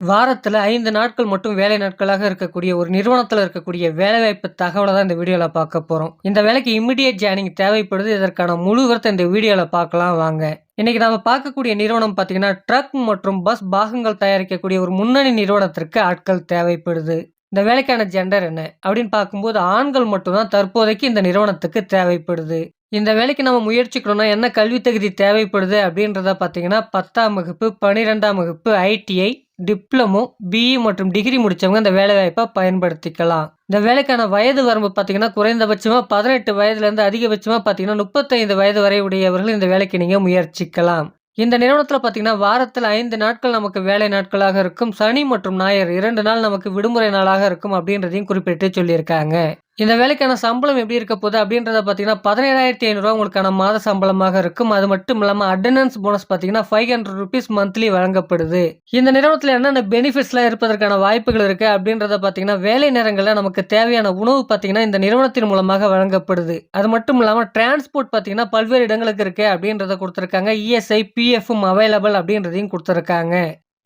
வாரத்தில் ஐந்து நாட்கள் மட்டும் வேலை நாட்களாக இருக்கக்கூடிய ஒரு நிறுவனத்தில் இருக்கக்கூடிய வேலைவாய்ப்பு தகவலை தான் இந்த வீடியோவில் பார்க்க போகிறோம் இந்த வேலைக்கு இமிடியட் ஜாயினிங் தேவைப்படுது. இதற்கான முழு இந்த வீடியோவில் பார்க்கலாம் வாங்க. இன்னைக்கு நம்ம பார்க்கக்கூடிய நிறுவனம் பார்த்தீங்கன்னா, ட்ரக் மற்றும் பஸ் பாகங்கள் தயாரிக்கக்கூடிய ஒரு முன்னணி நிறுவனத்திற்கு ஆட்கள் தேவைப்படுது. இந்த வேலைக்கான ஜெண்டர் என்ன? அப்படின்னு பார்க்கும்போது ஆண்கள் மட்டும்தான் தற்போதைக்கு இந்த நிறுவனத்துக்கு தேவைப்படுது. இந்த வேலைக்கு நம்ம முயற்சிக்கணும்னா என்ன கல்வி தகுதி தேவைப்படுது அப்படின்றத பார்த்தீங்கன்னா, 10ஆம் வகுப்பு, 12ஆம் வகுப்பு, ஐடிஐ, டிப்ளமோ, பிஇ மற்றும் டிகிரி முடித்தவங்க இந்த வேலைவாய்ப்பை பயன்படுத்திக்கலாம். இந்த வேலைக்கான வயது வரம்பு பார்த்தீங்கன்னா, குறைந்தபட்சமாக பதினெட்டு வயதுலேருந்து அதிகபட்சமாக பார்த்தீங்கன்னா, 35 வயது வரை உடையவர்கள் இந்த வேலைக்கு நீங்கள் முயற்சிக்கலாம். இந்த நிறுவனத்தில் பார்த்தீங்கன்னா, வாரத்தில் ஐந்து நாட்கள் நமக்கு வேலை நாட்களாக இருக்கும். சனி மற்றும் ஞாயிறு இரண்டு நாள் நமக்கு விடுமுறை நாளாக இருக்கும் அப்படின்றதையும் குறிப்பிட்டு சொல்லியிருக்காங்க. இந்த வேலைக்கான சம்பளம் எப்படி இருக்க போகுது அப்படின்றத பார்த்தீங்கன்னா, பதினேழாயிரத்தி ஐநூறுரூவா உங்களுக்கான மாத சம்பளமாக இருக்கும். அது மட்டும் இல்லாமல் அட்டண்டன்ஸ் போனஸ் பார்த்தீங்கன்னா, ₹500 மந்த்லி வழங்கப்படுது. இந்த நிறுவனத்தில் என்னென்ன பெனிஃபிட்ஸ்லாம் இருப்பதற்கான வாய்ப்புகள் இருக்குது அப்படின்றத பார்த்தீங்கன்னா, வேலை நேரங்களில் நமக்கு தேவையான உணவு பார்த்தீங்கன்னா, இந்த நிறுவனத்தின் மூலமாக வழங்கப்படுது. அது மட்டும் இல்லாமல் டிரான்ஸ்போர்ட் பார்த்தீங்கன்னா, பல்வேறு இடங்களுக்கு இருக்குது அப்படின்றத கொடுத்துருக்காங்க இஎஸ்ஐ, பிஎஃப்பும் அவைலபிள் அப்படின்றதையும் கொடுத்துருக்காங்க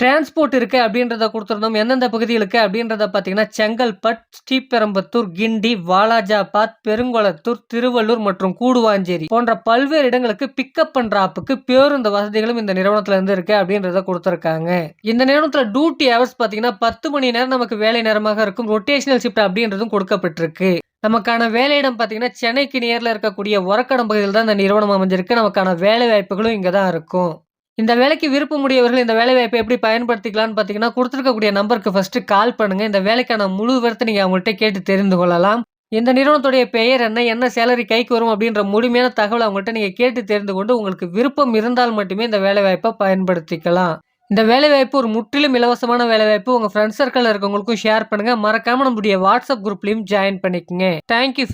டிரான்ஸ்போர்ட் இருக்குது அப்படின்றத கொடுத்துருந்தோம் எந்தெந்த பகுதிகளுக்கு அப்படின்றத பார்த்தீங்கன்னா, செங்கல்பட், ஸ்ரீபெரும்பத்தூர் கிண்டி, வாலாஜாபாத், பெருங்குளத்தூர் திருவள்ளூர் மற்றும் கூடுவாஞ்சேரி போன்ற பல்வேறு இடங்களுக்கு பிக்கப் பண்ணுற ஆப்புக்கு பேருந்து வசதிகளும் இந்த நிறுவனத்தில் இருந்து இருக்கு அப்படின்றத கொடுத்துருக்காங்க இந்த நிறுவனத்தில் டியூட்டி ஹவர்ஸ் பார்த்தீங்கன்னா, 10 மணி நேரம் நமக்கு வேலை நேரமாக இருக்கும். ரொட்டேஷனல் ஷிஃப்ட் அப்படின்றதும் கொடுக்கப்பட்டிருக்கு. நமக்கான வேலையிடம் பார்த்தீங்கன்னா, சென்னைக்கு நேரில் இருக்கக்கூடிய உரக்கடம் பகுதியில் தான் இந்த நிறுவனம் அமைஞ்சிருக்கு. நமக்கான வேலை வாய்ப்புகளும் இங்கே தான் இருக்கும். இந்த வேலைக்கு விருப்பமுடையவர்கள் இந்த வேலைவாய்ப்பை எப்படி பயன்படுத்திக்கலாம்னு பார்த்தீங்கன்னா, கொடுத்துருக்கக்கூடிய நம்பருக்கு ஃபர்ஸ்ட் கால் பண்ணுங்க. இந்த வேலைக்கான முழு விவரத்தை நீங்கள் அவங்கள்ட்ட கேட்டு தெரிந்து கொள்ளலாம். இந்த நிறுவனத்துடைய பெயர் என்ன? என்ன சேலரி கைக்கு வரும்? அப்படின்ற முழுமையான தகவல் அவங்கள்ட்ட நீங்கள் கேட்டு தெரிந்து கொண்டு, உங்களுக்கு விருப்பம் இருந்தால் மட்டுமே இந்த வேலைவாய்ப்பை பயன்படுத்திக்கலாம். இந்த வேலைவாய்ப்பு ஒரு முற்றிலும் இலவசமான வேலைவாய்ப்பு. உங்கள் ஃப்ரெண்ட்ஸ் சர்க்கிளில் இருக்கவங்களுக்கும் ஷேர் பண்ணுங்கள் மறக்காமல் நம்முடைய வாட்ஸ்அப் குரூப்லையும் ஜாயின் பண்ணிக்கங்க. Thank you